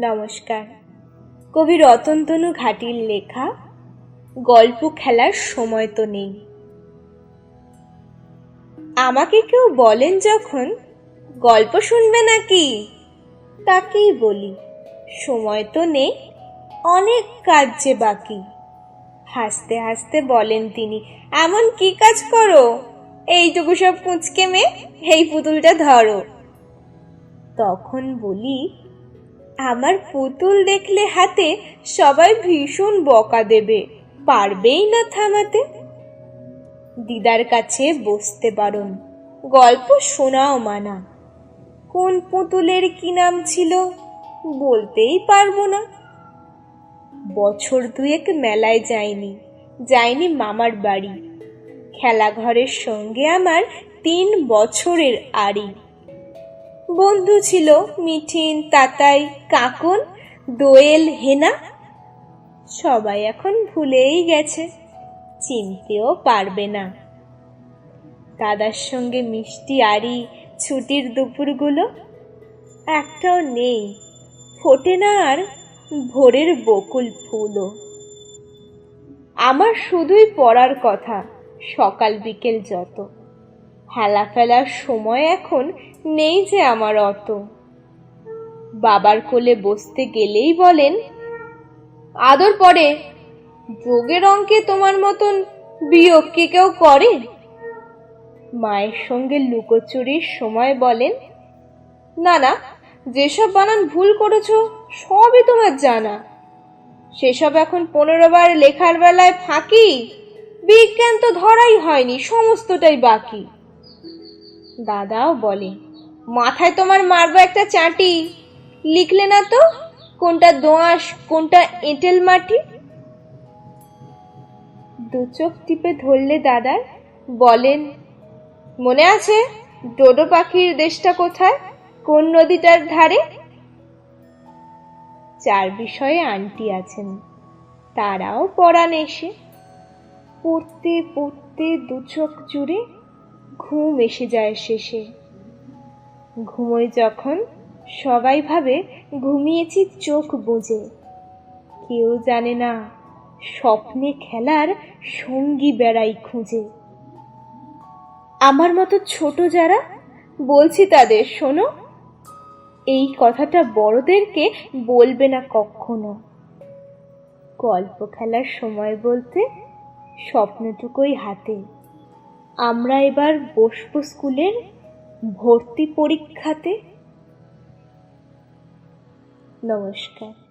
নমস্কার। কবি রতনতনু ঘাটির লেখা, গল্প খেলার সময় তো নেই। আমাকে কেউ বলেন যখন, গল্প শুনবে নাকি? তাকেই বলি, সময় তো নেই, অনেক কাজ যে বাকি। হাসতে হাসতে বলেন তিনি, এমন কি কাজ করো? এইটুকু সব পুঁচকে মেয়ে, এই পুতুলটা ধরো। তখন বলি আমার পুতুল দেখলে হাতে সবাই ভীষণ বকা দেবে, পারবেই না থামাতে। দিদার কাছে বসতে পারুন গল্প শোনাও মানা। কোন পুতুলের কি নাম ছিল বলতেই পারব না। বছর দুয়েক মেলায় যায়নি যায়নি মামার বাড়ি। খেলাঘরের সঙ্গে আমার তিন বছরের আড়ি। বন্ধু ছিল মিঠিন, তাতাই, কাকন, দোয়েল, হেনা। সবাই এখন ভুলেই গেছে, চিনতেও পারবে না। দাদার সঙ্গে মিষ্টি আড়ি, ছুটির দুপুরগুলো একটাও নেই। ফোটে না আর ভোরের বকুল ফুলও। আমার শুধুই পড়ার কথা, সকাল বিকেল যত। হেলা ফেলার সময় এখন নেই যে আমার অত। বাবার কোলে বসতে গেলেই বলেন, আদর পরে, যোগের অঙ্কে তোমার মতন বিয়োগ কি কেউ করে? মায়ের সঙ্গে লুকোচুরির সময় বলেন, না না, যেসব বানান ভুল করেছ, সবই তোমার জানা। সেসব এখন পনেরো বার লেখার বেলায় ফাঁকি। বিজ্ঞান তো ধরাই হয়নি, সমস্তটাই বাকি। দাদাও বলে, মাথায় তোমার মারবো একটা চাটি। লিখলে না তো? কোনটা দোঁয়াশ, কোনটা এঁটেল মাটি? দু চোখ টিপে ধরলে দাদার, বলেন, মনে আছে ডোডো পাখির দেশটা কোথায়? কোন নদীটার ধারে? চার বিষয়ে আন্টি আছেন, তারাও পড়ান এসে, পড়তে পড়তে দু চোখ জুড়ে ঘুম এসে যায় শেষে। ঘুমোই যখন সবাই ভাবে ঘুমিয়েছি চোখ বুঝে কেউ জানে না স্বপ্নে খেলার সঙ্গী বেড়াই খুঁজে। আমার মতো ছোট যারা, বলছি তাদের, শোনো, এই কথাটা বড়দেরকে বলবে না কখনো। গল্প খেলার সময় বলতে স্বপ্নটুকুই হাতে। আমরা এবার বসবো স্কুলের ভর্তি পরীক্ষাতে। নমস্কার।